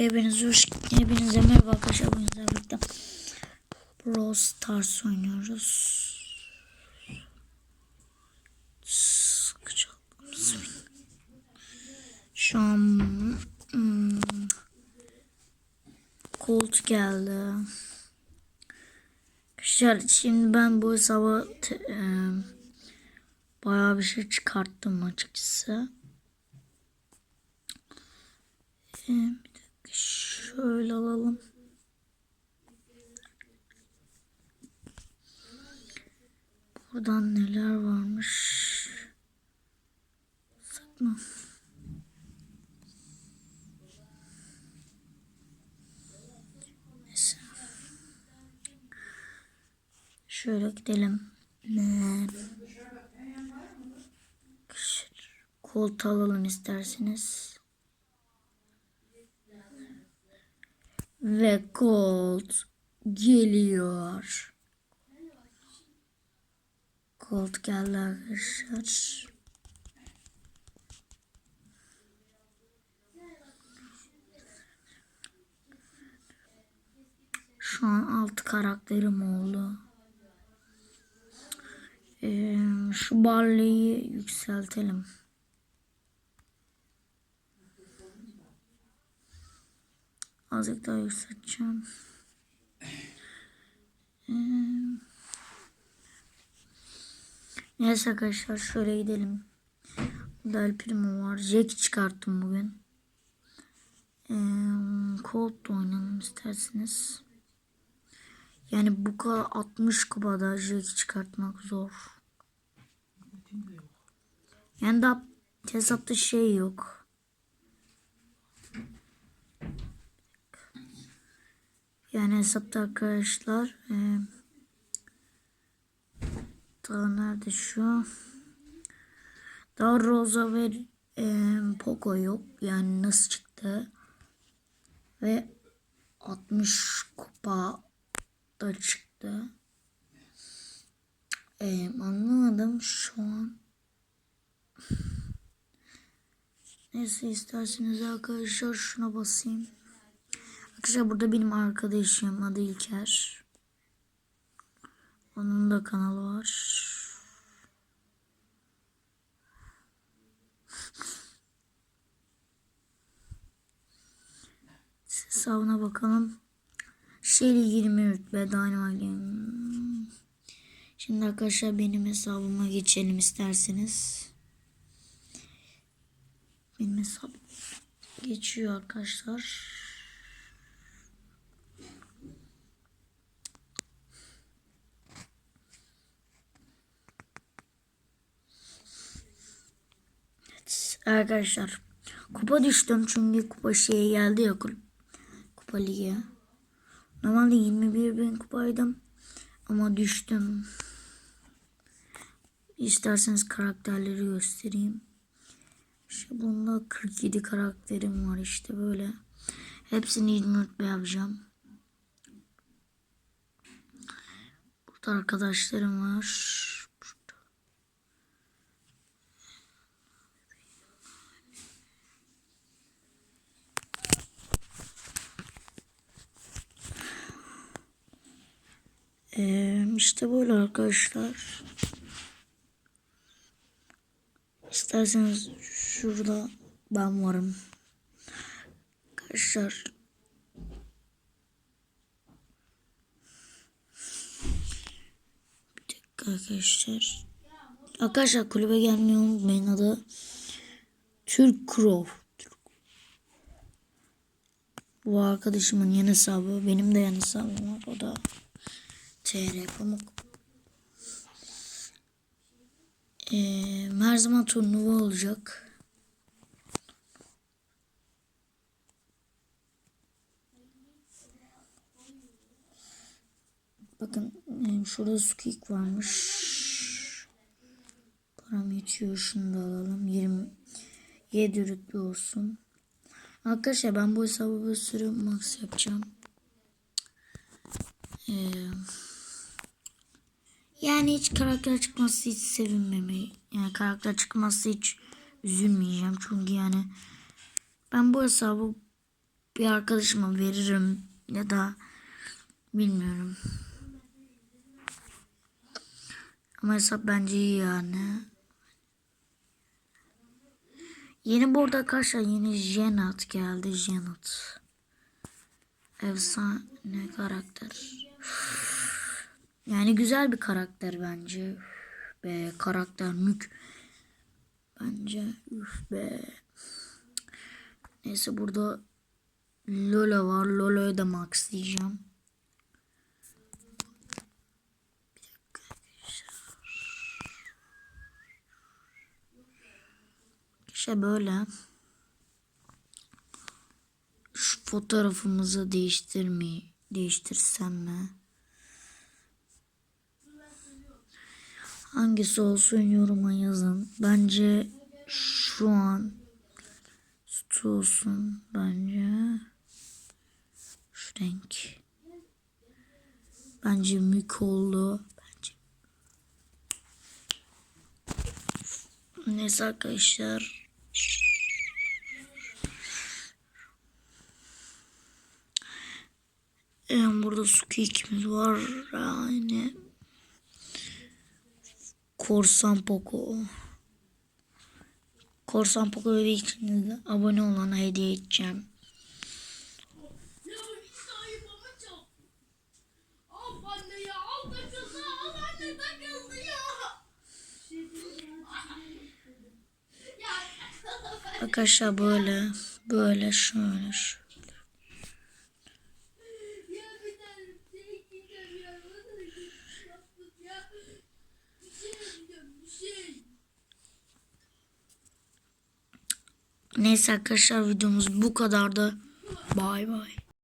Hepiniz hoş Hepinize merhaba arkadaşlar. Bugün sizlerle birlikte Brawl Stars oynuyoruz. Şu an hmm, geldi. Arkadaşlar şimdi ben bu hesaba e, bayağı bir şey çıkarttım açıkçası. E, şöyle alalım. Buradan neler varmış? Neyse. Şöyle gidelim. Ne? Koltuğu alalım isterseniz. Ve Colt geliyor. Colt geldi arkadaşlar. Şu an altı karakterim oldu. Ee, şu Barley'i yükseltelim. Azıcık daha yükselteceğim. Ee, neyse arkadaşlar şöyle gidelim. Burada El Primo var. Jack çıkarttım bugün. Ee, Colt da oynayalım isterseniz. Yani bu kadar 60 kupada Jack çıkartmak zor. Yani daha hesapta şey yok. Yani hesapta arkadaşlar e, daha nerede şu? Daha Rosa ve e, Poco yok. Yani nasıl çıktı? Ve 60 kupa da çıktı. E, anlamadım şu an. Neyse isterseniz arkadaşlar şuna basayım Arkadaşlar burada benim arkadaşım adı İlker. Onun da kanalı var. Hesabına bakalım. Shelly 20 rütbe Dynamite. Şimdi arkadaşlar benim hesabıma geçelim isterseniz. Benim hesabım geçiyor arkadaşlar. Arkadaşlar kupa düştüm çünkü kupa şeye geldi ya kupa lige. Normalde 21 bin kupaydım ama düştüm. İsterseniz karakterleri göstereyim. İşte bunda 47 karakterim var işte böyle. Hepsini 20 rütbe yapacağım. Burada arkadaşlarım var. Burada. Ee, işte böyle arkadaşlar. İsterseniz şurada ben varım. Arkadaşlar. Bir dakika arkadaşlar. Arkadaşlar kulübe gelmeyi unutmayın adı Türk Crow. Bu arkadaşımın yan hesabı. Benim de yan hesabım var. O da TR Pamuk. Ee, her zaman turnuva olacak. Bakın e, şurada squeak varmış. Param yetiyor. Şunu da alalım. 27 rütbe olsun. Arkadaşlar ben bu hesabı bir sürü max yapacağım. Ee, yani hiç karakter çıkması hiç sevinmemeyi. Yani karakter çıkması hiç üzülmeyeceğim. Çünkü yani ben bu hesabı bir arkadaşıma veririm ya da bilmiyorum. Ama hesap bence iyi yani. Yeni burada arkadaşlar yeni Jenat geldi. Jenat. Efsane karakter. Yani güzel bir karakter bence. Üf Be karakter mük. Bence üf be. Neyse burada Lola var. Lola'yı da max diyeceğim. İşte böyle. Şu fotoğrafımızı değiştirmeyi değiştirsem mi? Hangisi olsun yoruma yazın. Bence şu an sütü olsun bence. Şu renk. Bence mük oldu. Bence. Neyse arkadaşlar. Yani burada su kekimiz var. Yani Korsan Poco. Korsan Poco de abone olana hediye edeceğim. Arkadaşlar böyle böyle şöyle şu. ya bir tane şey gideceğim ya. Bana da bir şey yaptın ya. Bir şey yapacağım bir şey. Neyse arkadaşlar videomuz bu kadardı. Bay bay.